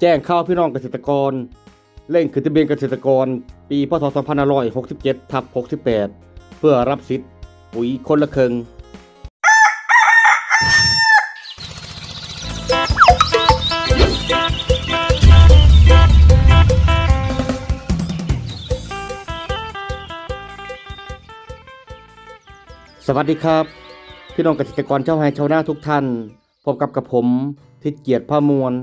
แจ้งข่าวพี่น้องเกษตรกร เร่งขึ้นทะเบียนเกษตรกร ปีพศ2567ทับ68 เพื่อรับสิทธิ์ปุ๋ยคนละครึ่งสวัสดีครับ พี่น้องเกษตรกรชาวไร่ชาวนาทุกท่าน พบกับกับผมทิศเกียรติพามวล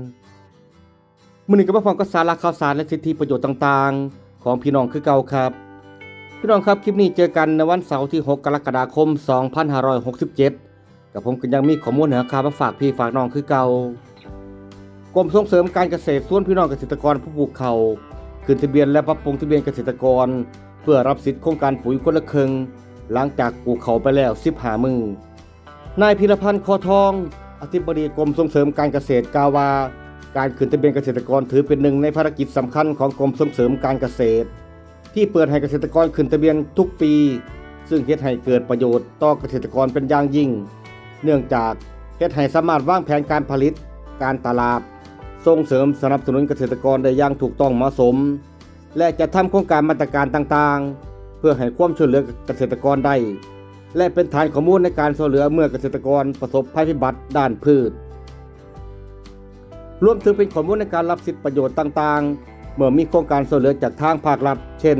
มื้อนี้ก็มาพร้อมกับสาระข่าวสารและสิทธิประโยชน์ต่างๆ ของพี่น้องคือเก่าครับ พี่น้องครับคลิปนี้เจอกันในวันเสาร์ที่ 6 กรกฎาคม 2567 กับผมก็ยังมีข้อมูลเหนือข่าวมาฝากพี่ฝากน้องคือเก่ากรมส่งเสริมการเกษตรส่วนพี่น้องเกษตรกรผู้ปลูกเขาขึ้นทะเบียนและปรับปรุงทะเบียนเกษตรกร เพื่อรับสิทธิโครงการปุ๋ยคนละครึ่งหลังจากปลูกเขาไปแล้ว15มือนายพิรพันธ์คอทอง อธิบดีกรมส่งเสริมการเกษตรกาวว่า การขึ้นทะเบียนเกษตรกรถือเป็นหนึ่งในภารกิจสำคัญของกรมส่งเสริมการเกษตร ที่เปิดให้เกษตรกรขึ้นทะเบียนทุกปี ซึ่งเฮ็ดให้เกิดประโยชน์ต่อเกษตรกรเป็นอย่างยิ่ง เนื่องจากเฮ็ดให้สามารถวางแผนการผลิต การตลาด ส่งเสริมสนับสนุนเกษตรกรได้อย่างถูกต้องเหมาะสม และจะทำโครงการมาตรการต่างๆ เพื่อให้ความช่วยเหลือเกษตรกรได้และเป็นฐานข้อมูลในการช่วยเหลือเมื่อเกษตรกรประสบภัยพิบัติด้านพืช รวมถึงเป็นข้อมูลในการรับสิทธิประโยชน์ต่างๆ เมื่อมีโครงการช่วยเหลือจากทางภาครัฐ เช่น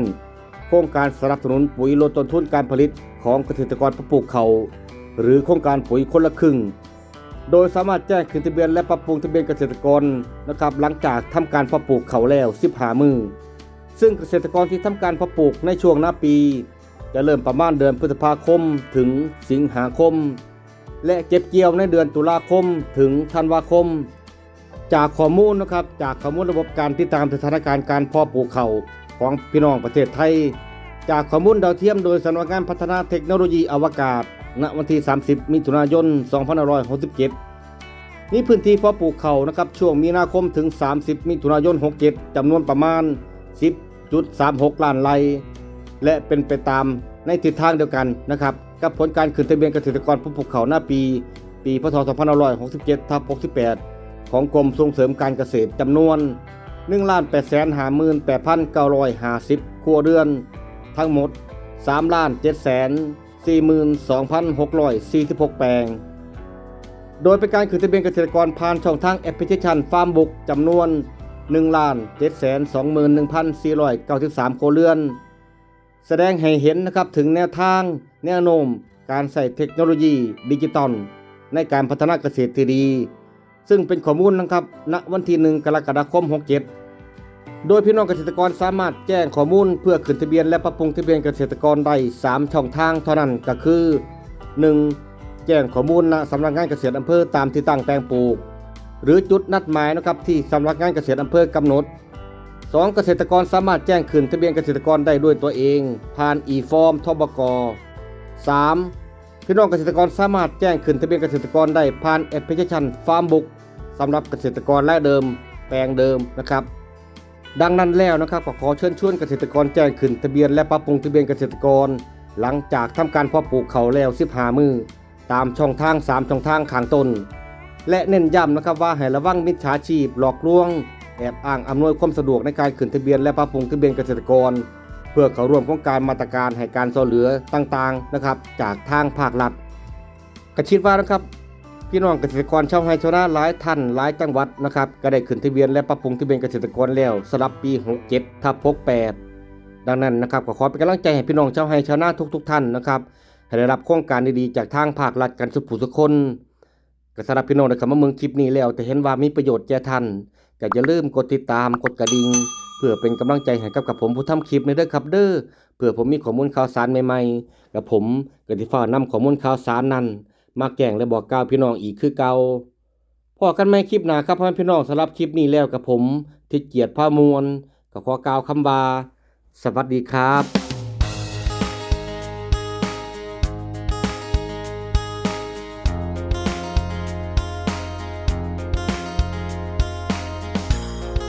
โครงการสนับสนุนปุ๋ยลดต้นทุนการผลิตของเกษตรกรผู้ปลูกเขาหรือโครงการปุ๋ยคนละครึ่ง โดยสามารถแจ้งขึ้นทะเบียนและปรับปรุงทะเบียนเกษตรกรนะครับหลังจากทำการเพาะปลูกเขาแล้ว 15 มือ ซึ่งเกษตรกรที่ทำการเพาะปลูกในช่วงหน้าปี จะเริ่มประมาณเดือนพฤษภาคมถึงสิงหาคม และเก็บเกี่ยวในเดือนตุลาคมถึงธันวาคม จากข้อมูลนะครับจากข้อมูลระบบการติดตามสถานการณ์การเพาะปลูกเขาของพี่น้องประเทศไทย จากข้อมูลดาวเทียมโดยสำนักงานพัฒนาเทคโนโลยีอวกาศ ณวันที่ 30 มิถุนายน 2567นี่พื้นที่เพาะปลูกเขานะครับช่วงมีนาคมถึง 30 มิถุนายน 67จำนวนประมาณ 10.36 ล้านไร่และเป็นไปตามในทิศทางเดียวกันนะครับกับผลการขึ้นทะเบียนเกษตรกรผู้ปลูกเขาหน้าปี ปีพศ2567ทับ68 ของกรมส่งเสริมการเกษตรจำนวน1 8 5 8 9 5 0ครัวเรือน ทั้งหมด3 7 4 2 6 4 6 แปลง โดยเป็นการขึ้นทะเบียนเกษตรกรผ่านช่องทางแอปพลิเคชันฟาร์มบุกจำนวน1 7 2 1 4 9 3ครัวเรือน แสดงให้เห็นนะครับถึงแนวทาง แนวโน้มการใส่เทคโนโลยีดิจิตอลในการพัฒนาเกษตรที่ดี ซึ่งเป็นข้อมูลนะครับณวันที่ 1 กรกฎาคม 67 โดยพี่น้องเกษตรกรสามารถแจ้งข้อมูลเพื่อขึ้นทะเบียนและปรับปรุงทะเบียนเกษตรกรได้3ช่องทางเท่านั้นก็คือ 1. แจ้งข้อมูลณสำนักงานเกษตรอำเภอตามที่ตั้งแปลงปลูก หรือจุดนัดหมายนะครับที่สำนักงานเกษตรอำเภอกำหนด 2. เกษตรกรสามารถแจ้งขึ้นทะเบียนเกษตรกรได้ด้วยตัวเอง ผ่านอีฟอร์มทบก 3. พี่น้องเกษตรกรสามารถแจ้งขึ้นทะเบียนเกษตรกรได้ผ่านแอปพลิเคชันฟาร์มบุกสำหรับเกษตรกรและเดิม แปลงเดิมนะครับ ดังนั้นแล้วนะครับก็ขอเชิญชวนเกษตรกรแจ้งขึ้นทะเบียนและปรับปรุงทะเบียนเกษตรกร หลังจากทำการเพาะปลูกเขาแล้ว15มือตามช่องทาง 3 ช่องทางข้างต้นและเน้นย้ำนะครับว่าให้ระวังมิจฉาชีพหลอกลวง แอบอ้างอำนวยความสะดวกในการขึ้นทะเบียนและปรับปรุงทะเบียนเกษตรกร พื่อเข้าร่วมโครงการมาตรการให้การช่วยเหลือต่างๆนะครับ จากทางภาครัฐกระชิดว่านะครับ พี่น้องเกษตรกรชาวไร่ชาวนาหลายท่านหลายจังหวัดนะครับก็ได้ขึ้นทะเบียนและปรับปรุงทะเบียนเกษตรกรแล้วสำหรับปี 67ทับ68ดังนั้นนะครับก็ขอเป็นกำลังใจให้พี่น้องชาวไร่ชาวนาทุก ๆ ท่านนะครับให้ได้รับโครงการดีๆจากทางภาครัฐกันสุขผู้ทุคนก็สำหรับพี่น้องนะครับมาเมืองคลิปนี้แล้วแต่เห็นว่ามีประโยชน์แก่ท่านก็อย่าลืมกดติดตามกดกระดิ่ง เพื่อเป็นกำลังใจให้กับกับผมผู้ทำคลิปในเด้อครับเด้อเพื่อผมมีข้อมูลข่าวสารใหม่ๆกับผมกติฟ้านำข้อมูลข่าวสารนั้น มาแก่งและบอกกล่าวพี่น้องอีกคือเก่าพอกันไม่คลิปหนาครับพ่อพี่น้องสำหรับคลิปนี้แล้วกับผมทิศเกียรติพามวลกับขอกล่าวคำว่าสวัสดีครับ